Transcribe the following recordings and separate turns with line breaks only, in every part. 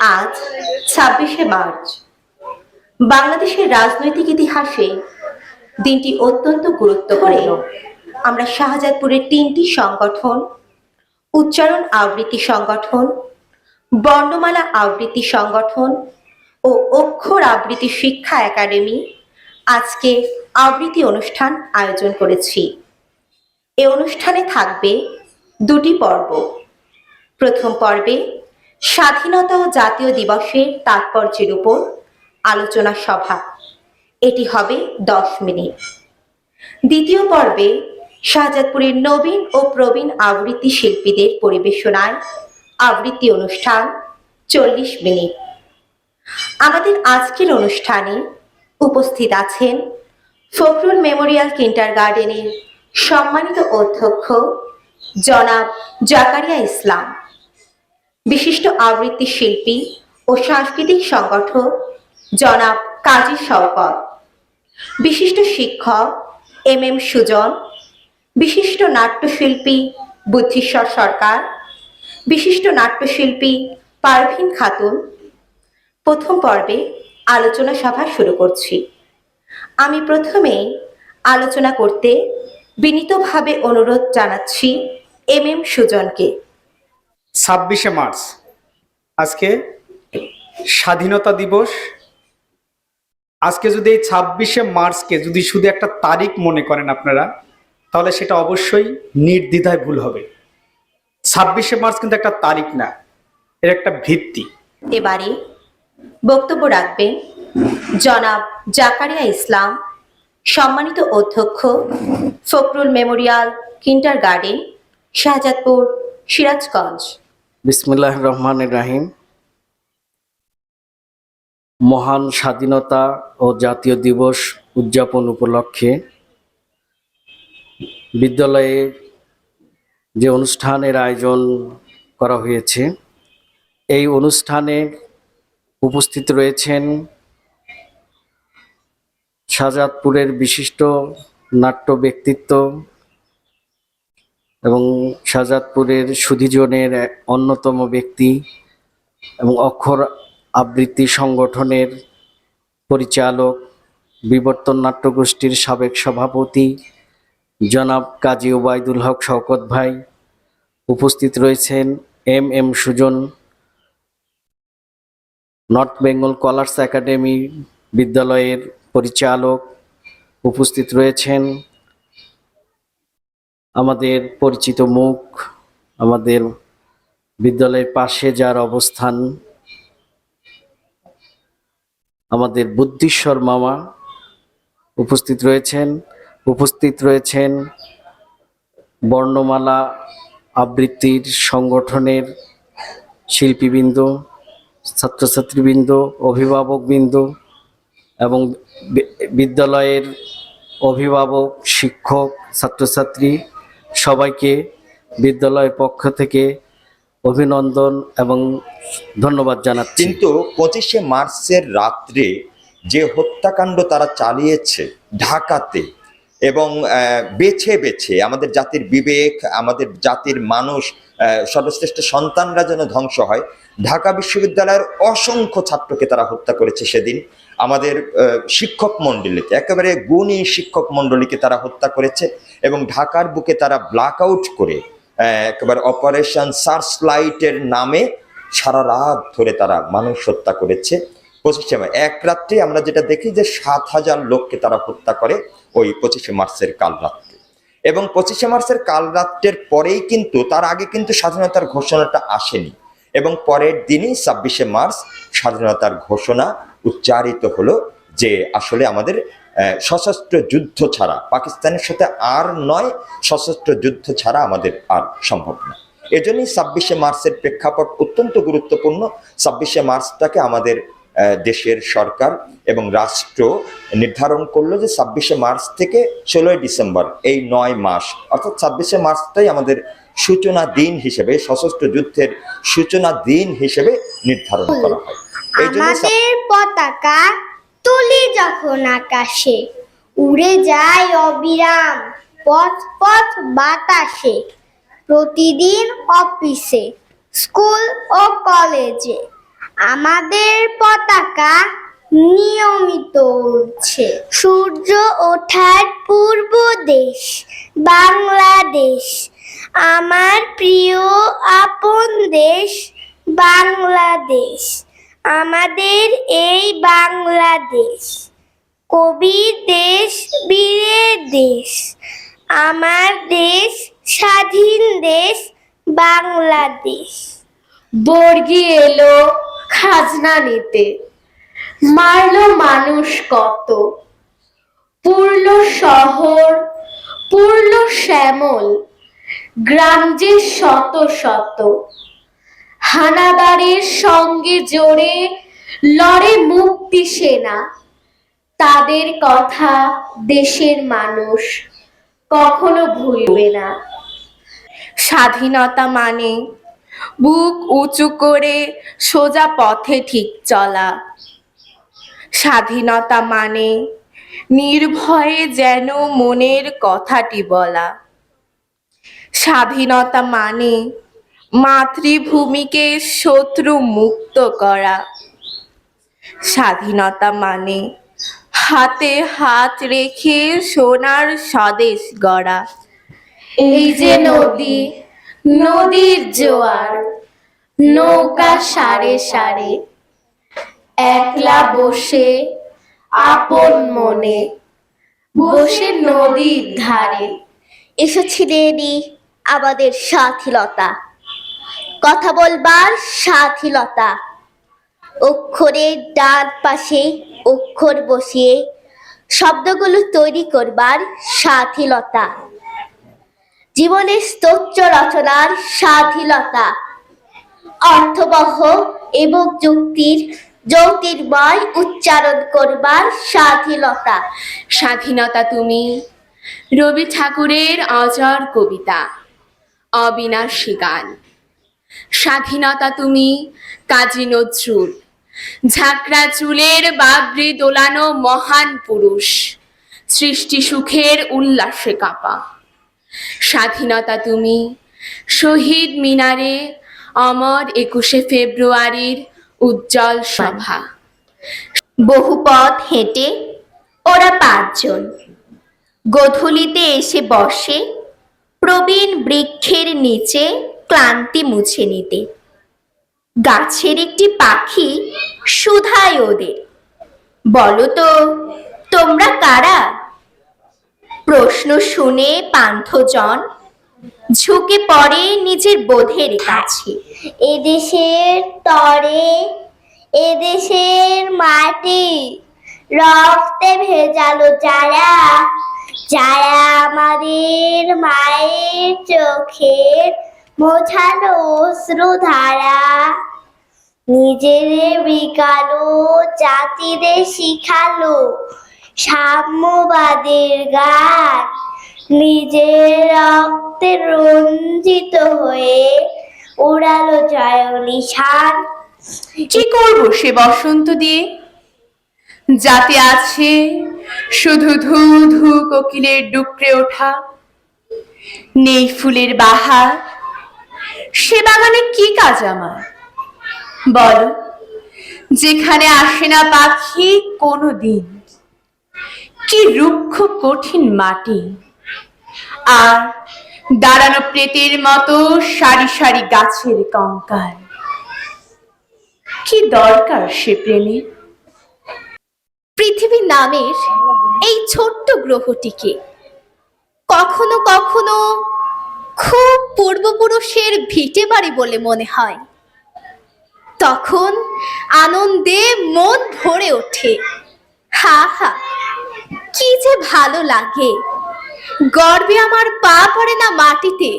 আজ ছাব্বিশে মার্চ। বাংলাদেশের রাজনৈতিক ইতিহাসে দিনটি অত্যন্ত গুরুত্বপূর্ণ। আমরা শাহজাদপুরের তিনটি সংগঠন, উচ্চারণ আবৃত্তি সংগঠন, বর্ণমালা আবৃত্তি সংগঠন ও অক্ষর আবৃত্তি শিক্ষা একাডেমি আজকে আবৃত্তি অনুষ্ঠান আয়োজন করেছি। এ অনুষ্ঠানে থাকবে দুটি পর্ব। প্রথম পর্বে স্বাধীনতা ও জাতীয় দিবসের তাৎপর্যের উপর আলোচনা সভা। এটি হবে দশ মিনিট। দ্বিতীয় পর্বে শাহজাদপুরের নবীন ও প্রবীণ আবৃত্তি শিল্পীদের পরিবেশনায় আবৃত্তি অনুষ্ঠান চল্লিশ মিনিট। আমাদের আজকের অনুষ্ঠানে উপস্থিত আছেন ফখরুল মেমোরিয়াল কিন্টার গার্ডেনের সম্মানিত অধ্যক্ষ জনাব জাকারিয়া ইসলাম। বিশিষ্ট আবৃত্তি শিল্পী ও সাংস্কৃতিক সংগঠক জনাব কাজী শওকত, বিশিষ্ট শিক্ষক এম এম সুজন, বিশিষ্ট নাট্যশিল্পী বুদ্ধিশ্বর সরকার, বিশিষ্ট নাট্যশিল্পী পারভিন খাতুন। প্রথম পর্বে আলোচনা সভা শুরু করছি। আমি প্রথমেই আলোচনা করতে বিনীতভাবে অনুরোধ জানাচ্ছি এম এম সুজনকে।
ছাব্বিশে মার্চ। আজকে স্বাধীনতা দিবস। আজকে যদি এই ছাব্বিশে মার্চকে যদি শুধু একটা তারিখ মনে করেন আপনারা, তাহলে সেটা অবশ্যই নির্দ্বিধায় ভুল হবে। ছাব্বিশে মার্চ কিন্তু একটা তারিখ না, এর একটা ভিত্তি।
এবারে বক্তব্য রাখবেন জনাব জাকারিয়া ইসলাম, সম্মানিত অধ্যক্ষ, Fakhrul memorial kindergarten Shahjadpur, Sirajganj.
বিসমিল্লাহ রহমান রাহিম। মহান স্বাধীনতা ও জাতীয় দিবস উদযাপন উপলক্ষে বিদ্যালয়ে যে অনুষ্ঠানের আয়োজন করা হয়েছে, এই অনুষ্ঠানে উপস্থিত রয়েছেন শাহজাদপুরের বিশিষ্ট নাট্য ব্যক্তিত্ব এবং শাহজাদপুরের সুধীজনের অন্যতম ব্যক্তি এবং অক্ষর আবৃত্তি সংগঠনের পরিচালক, বিবর্তন নাট্যগোষ্ঠীর সাবেক সভাপতি জনাব কাজী ওবায়দুল হক শওকত ভাই। উপস্থিত রয়েছেন M M Sujan, north Bengal scholars academy বিদ্যালয়ের পরিচালক। উপস্থিত রয়েছেন আমাদের পরিচিত মুখ, আমাদের বিদ্যালয়ের পাশে যার অবস্থান, আমাদের বুদ্ধিশ্বর মামা উপস্থিত রয়েছেন উপস্থিত রয়েছেন বর্ণমালা আবৃত্তির সংগঠনের শিল্পীবৃন্দ, ছাত্রছাত্রীবৃন্দ, অভিভাবকবৃন্দ এবং বিদ্যালয়ের অভিভাবক, শিক্ষক, ছাত্রছাত্রী সবাইকে বিদ্যালয়ের পক্ষ থেকে অভিনন্দন এবং ধন্যবাদ জানাচ্ছি।
কিন্তু পঁচিশে মার্চের রাত্রে যে হত্যাকাণ্ড তারা চালিয়েছে ঢাকাতে এবং বেছে বেছে আমাদের জাতির বিবেক, আমাদের জাতির মানুষ সর্বশ্রেষ্ঠ সন্তানরা যেন ধ্বংস হয়, ঢাকা বিশ্ববিদ্যালয়ের অসংখ্য ছাত্রকে তারা হত্যা করেছে সেদিন। আমাদের শিক্ষক মণ্ডলীতে, একেবারে গুণী শিক্ষক মণ্ডলীকে তারা হত্যা করেছে। এবং ঢাকার বুকে তারা ব্ল্যাক আউট করে একেবারে অপারেশন সার্চ লাইটের নামে সারা রাত ধরে তারা মানুষ হত্যা করেছে। পঁচিশে মা- এক রাত্রে আমরা যেটা দেখি যে সাত হাজার লোককে তারা হত্যা করে ওই পঁচিশে মার্চের কাল রাত্রে। এবং পঁচিশে মার্চের কাল রাত্রের পরেই কিন্তু, তার আগে কিন্তু স্বাধীনতার ঘোষণাটা আসেনি। এবং পরের দিনই ছাব্বিশে মার্চ স্বাধীনতার ঘোষণা উচ্চারিত হলো যে আসলে আমাদের সশস্ত্র যুদ্ধ ছাড়া, পাকিস্তানের সাথে আর নয়, সশস্ত্র যুদ্ধ ছাড়া আমাদের আর সম্ভব না। এজন্যই ছাব্বিশে মার্চের প্রেক্ষাপট অত্যন্ত গুরুত্বপূর্ণ। ছাব্বিশে মার্চটাকে আমাদের দেশের সরকার এবং রাষ্ট্র নির্ধারণ করল যে ছাব্বিশে মার্চ থেকে ষোলোই ডিসেম্বর, এই নয় মাস, অর্থাৎ ছাব্বিশে মার্চটাই আমাদের সূচনা দিন হিসেবে, সশস্ত্র যুদ্ধের সূচনা দিন হিসেবে নির্ধারণ করা হয়। এই জন্য
আমাদের পতাকা তুলি যখন আকাশে, উড়ে যায় অবিরাম পথ পথ বাতাসে। প্রতিদিন অফিসে, স্কুল ও কলেজে আমাদের পতাকা নিয়মিত উড়ছে। সূর্য ওঠার পূর্ব দেশ, বাংলাদেশ। আমার প্রিয় আপন দেশ, বাংলাদেশ। আমাদের এই বাংলাদেশ কবি দেশ বীরের দেশ। আমার দেশ স্বাধীন দেশ, বাংলাদেশ।
বর্গি এলো খাজনা নিতে। মারলো মানুষ কত? পুরল শহর, পুরল শ্যামল গ্রাম যে শত শত। হানাদারের সঙ্গে জোরে লড়ে মুক্তি সেনা। তাদের কথা দেশের মানুষ কখনো ভুলবে না।
স্বাধীনতা মানে বুক উঁচু করে সোজা পথে ঠিক চলা। স্বাধীনতা মানে নির্ভয়ে যেন মনের কথাটি বলা। স্বাধীনতা মানে মাতৃভূমিকে শত্রু মুক্ত করা। স্বাধীনতা মানে হাতে হাত রেখে সোনার স্বদেশ গড়া।
এই যে নদী নদীর জোয়ার নৌকা সারে সারে একলা বসে আপন মনে বসে নদীর ধারে।
এসেছিলেনই আমাদের সাথীলতা কথা বলবার সাথীলতা। অক্ষরের ডান পাশে অক্ষর বসিয়ে শব্দগুলো তৈরি করবার সাথীলতা। জীবনের স্তোত্র রচনার সাথীলতা। অর্থবহ এবং যুক্তির জ্যোতির্ময় উচ্চারণ করবার স্বাধীনতা
স্বাধীনতা তুমি, রবি ঠাকুরের অজর কবিতা, অবিনাশী গান। স্বাধীনতা তুমি, কাজী নজরুল। ঝাঁকড়া চুলের বাবরি দোলানো মহান পুরুষ, সৃষ্টি সুখের উল্লাসে কাপা। স্বাধীনতা তুমি, শহীদ মিনারে অমর একুশে ফেব্রুয়ারির উজ্জ্বল সভা।
বহু পথ হেঁটে ওরা পাঁচজন। গধূলিতে এসে বসে প্রবীণ বৃক্ষের নিচে ক্লান্তি মুছে নিতে। গাছের একটি পাখি সুধায় ওদের। বলো তো, তোমরা কারা? প্রশ্ন শুনে পান্থজন ঝুঁকে পড়ে নিজের বোধের কাছে।
এদেশের তরে, এদেশের মাটি, রক্তে ভেজালো যারা যারা আমাদের মায়ের চোখের মোছানো অশ্রুধারা নিজের বিকালো জাতিদের শিখালো সাম্যবাদের গান। নিজের রক্তে রঞ্জিত হয়ে উড়ালো জয় নিশান
কি করব সে বসন্ত দিয়ে? যাতে আছে শুধু ধু ধু কোকিলের ডুকরে ওঠা। নেই ফুলের বাহার সে বাগানে কি কাজ আমার? বলো, যেখানে আসে না পাখি কোনো দিন কি রুক্ষ কঠিন মাটি? আর দাঁড়ানো প্রেতের মতো সারি সারি গাছের কঙ্কাল, কি দরকার সে প্রেমের
পৃথিবী নামের এই ছোট্ট গ্রহটিকে কখনো কখনো খুব পূর্বপুরুষের ভিটে বাড়ি বলে মনে হয়। তখন আনন্দে মন ভরে ওঠে। হা হা, কি যে ভালো লাগে। গর্বে আমার পা পড়ে না মাটিতে।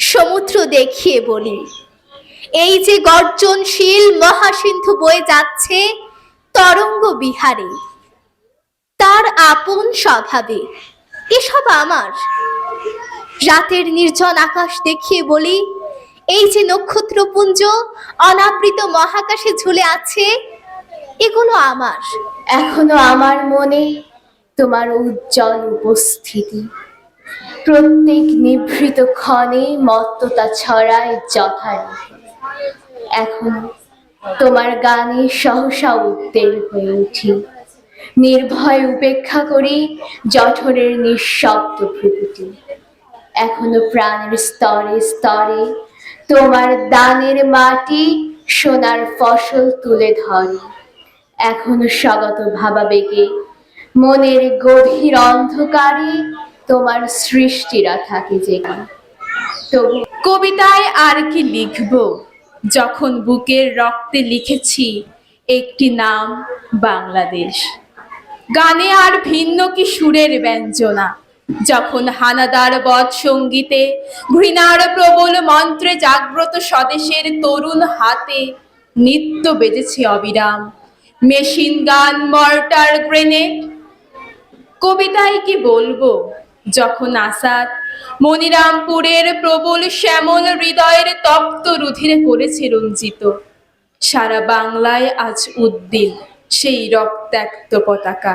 সমুদ্র দেখিয়ে বলি, এই যে গর্জনশীল মহাসিন্ধু বয়ে যাচ্ছে তরঙ্গ বিহারে। তার আপন স্বভাবে, এসব আমার রাতের নির্জন আকাশ দেখিয়ে বলি, এই যে নক্ষত্রপুঞ্জ অনাবৃত মহাকাশে ঝুলে আছে, এগুলো আমার।
এখনও আমার মনে তোমার উজ্জ্বল উপস্থিতি। প্রত্যেক নিভৃত ক্ষণে মত্ততা ছড়ায় যথারীতি। এখন তোমার গানে সহসা উত্তেল হয়ে উঠি। নির্ভয় উপেক্ষা করি জঠরের নিঃশব্দ ভ্রুকুটি। এখনও প্রাণের স্তরে স্তরে তোমার দানের মাটি সোনার ফসল তুলে ধরে। এখনও স্বাগত ভাবাবেগে মনের গভীর অন্ধকারে তোমার সৃষ্টিরা থাকে জেগে তবু
কবিতায় আর কি লিখব? যখন বুকের রক্তে লিখেছি একটি নাম, বাংলাদেশ। গানে আর ভিন্ন কি সুরের ব্যঞ্জনা? যখন হানাদার বধ সঙ্গীতে, ঘৃণার প্রবল মন্ত্রে জাগ্রত স্বদেশের তরুণ হাতে নিত্য বেজেছে অবিরাম। Machine gun, mortar grenade. কবিতায় কি বলব? যখন আসাদ মনিরামপুরের প্রবল শ্যামল হৃদয়ের তপ্ত রুধিরে করেছে রঞ্জিত, সারা বাংলায় আজ উদ্দিন সেই রক্তাক্ত পতাকা।